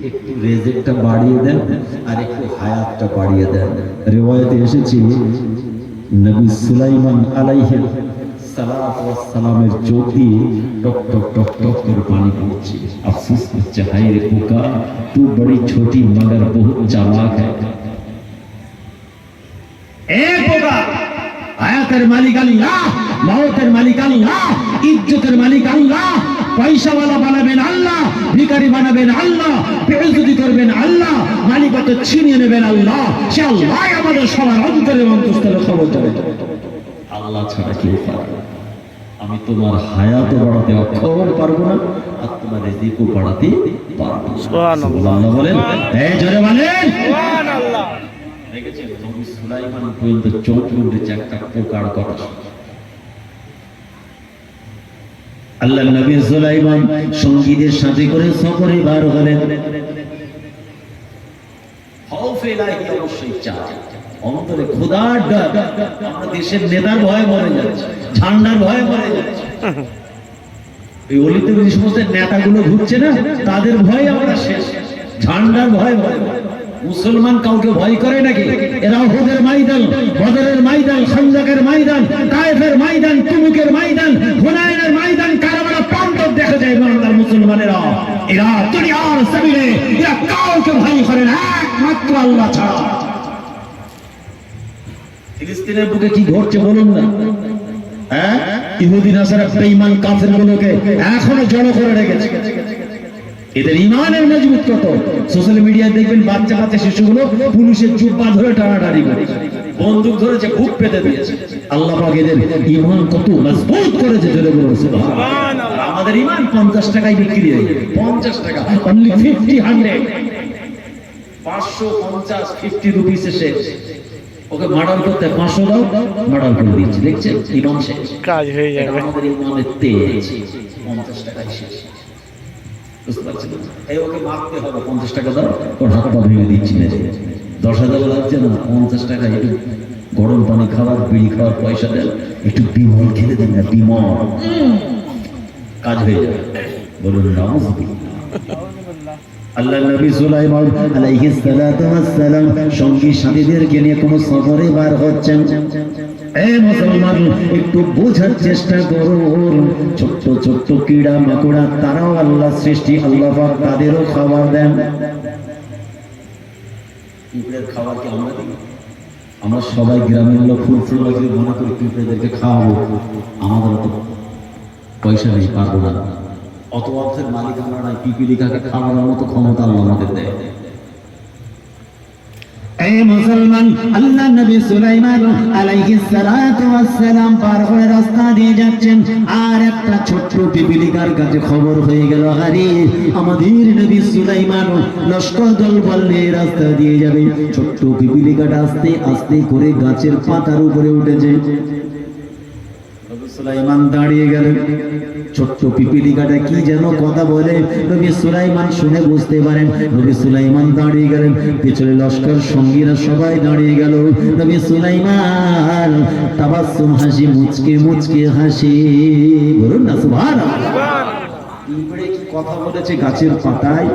একটু রেজেকটা বাড়িয়ে দেন আর একটু হায়াতটা বাড়িয়ে দেন রেওয়ায়তে এসেছে নবী সুলাইমান আলাইহির সালাত ওয়াস সালামের চোখ দিয়ে টক টক টক টক করে পানি পড়ছে আফসোস হচ্ছে হায় রে পোকা তু বড়ি ছোটি মগর বহুত চালাক है এ বোকা হায়াতের মালিক আল্লাহ মওতের মালিক আল্লাহ ইজ্জতের মালিক আল্লাহ পয়সাওয়ালা বানাবেন আল্লাহ ভিখারি বানাবেন আল্লাহ বেইজ্জতি করবেন আল্লাহ মালিকত্ব ছিনিয়ে নেবেন আল্লাহ। সে আল্লাহ আমাদের সবার অন্তরে অন্তঃস্থলে খবর দেবে। আল্লাহ ছাড়া কেউ আমি তোমার হায়াতও বাড়াতে অক্ষম পারব না আর তোমার রিজিকও বাড়াতে পারব। সুবহানাল্লাহ। বলেন। এই জোরে বলেন। দেখেছেন? নবী সুলাইমান পর্যন্ত চোখ উঠেছে একটা পোকার কথা শুনে। আল্লাহ নবী সুলাইমান সঙ্গীদের সাথে করে সফরে বার হলেন। তাদের ভয়ে ভয়ে মুসলমান কাউকে ভয় করে নাকি? এরা হুদের ময়দান, বদরের ময়দান খন্দকের ময়দান, তায়েফের ময়দান, তুমুকের হুনাইনের মুসলমানেরা, এরা দুনিয়ার জমিনে, এরা কাউকে ভয় করে না, একমাত্র আল্লাহ ছাড়া। ফিলিস্তিনের বুকে কি ঘটছে বলুন না? হ্যাঁ? ইহুদি, নাসারা, বেঈমান কাফের গুলোকে এখনও জড়ো করে রেখেছে। এদের ইমানের মজবুত কত? সোশ্যাল মিডিয়ায় দেখবেন বাচ্চা বাচ্চা শিশুগুলো পুলিশের জুব্বা ধরে টানাটানি করে বন্দুক ধরেছে বুক পেতে দিয়েছে। আল্লাহ পাক এদের ইমান কত মজবুত করেছে, জোরে বলুন, সুবহানাল্লাহ। আমাদের ইমান পঞ্চাশ টাকায় বিক্রি হয়ে পঞ্চাশ টাকা। অনলি ফিফটি হান্ড্রেড পাঁচশো পঞ্চাশ ফিফটি রুপিস শেষ। ওকে মার্ডার করতে পাঁচশো দাও মার্ডার করে দিচ্ছি। দেখছেন? ইমাম শেষ। কাজ হয়ে যাবে। আমাদের ইমানের তেজ। পঞ্চাশ টাকায় শেষ। বুঝতে পারছেন? এই ওকে মারতে হবে। পঞ্চাশ টাকা দাও। ওর হাত পা ভেঙে দিচ্ছি না দশ হাজার লাগছে না। পঞ্চাশ টাকা একটু গরম পানি খাওয়ার বিড়ি খাওয়ার পয়সা দেন। একটু বিমল খেতে দেন না বিমল। কাজ হয়ে যাবে বলুন আল্লাহ নবী সুলাইমান আলাইহিস সালাতু ওয়াস সালাম সঙ্গী সাথীদেরকে নিয়ে সফরে বার হচ্ছেন। মুসলমান, একটু বোঝার চেষ্টা ছোট্ট ছোট্ট তারাও আল্লাহ সৃষ্টি, আল্লাহ তাদেরও খাবার দেন। পিঁপড়ের খাবার কি আমরা আমরা সবাই গ্রামের লোক, ফুল ফুল মনে করি পিঁপড়েদেরকে খাওয়াবো। আমাদের অত পয়সা নেই, পারব না। অত অর্থের মালিক আমরা নাই পিপিলিকাকে খাওয়ানোর মতো ক্ষমতা আল্লাহ আমাদের দেয়। খবর হয়ে গেল, আরে, আমাদের বললে রাস্তা দিয়ে যাবে। ছোট্ট পিপিলিকাটা আস্তে আস্তে করে গাছের পাতার উপরে উঠেছে। সুলাইমান দাঁড়িয়ে গেলেন ছোট্ট পিপিলিকাটা কি যেন কথা বলে, নবী সুলাইমান শুনে বুঝতে পারেন, নবী সুলাইমান দাঁড়িয়ে গেলেন পিছনে লস্কর সঙ্গীরা সবাই দাঁড়িয়ে গেল। নবী সুলাইমান, তাবাসসুম হাসি, মুচকে মুচকে হাসি। বলুন না, সুবহানাল্লাহ। কথা বলেছে গাছের পাতায়?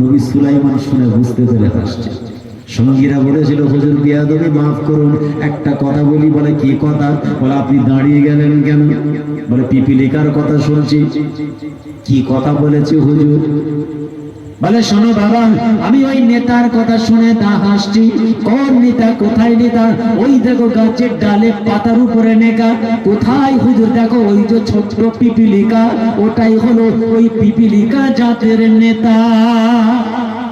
নবী সুলাইমান শুনে বুঝতে পেরে হাসছে। সঙ্গীরা বলেছিল, হুজুর বিয়াদবি, মাফ করুন, একটা কথা বলি। বলে, কি কথা? বলে, আপনি দাঁড়িয়ে গেলেন কেন? বলে, পিপিলিকার কথা শুনছি। কি কথা বলেছে হুজুর? বলে, শোনো বাবা, আমি ওই নেতার কথা শুনে তা হাসছি। কোন নেতা, কোথায় নেতা? ওই দেখো গাছের ডালে পাতার উপরে নেকা। কোথায় হুজুর? দেখো, ওই যে ছোট্ট পিপিলিকা, ওটাই হলো ওই পিপিলিকা জাতের নেতা।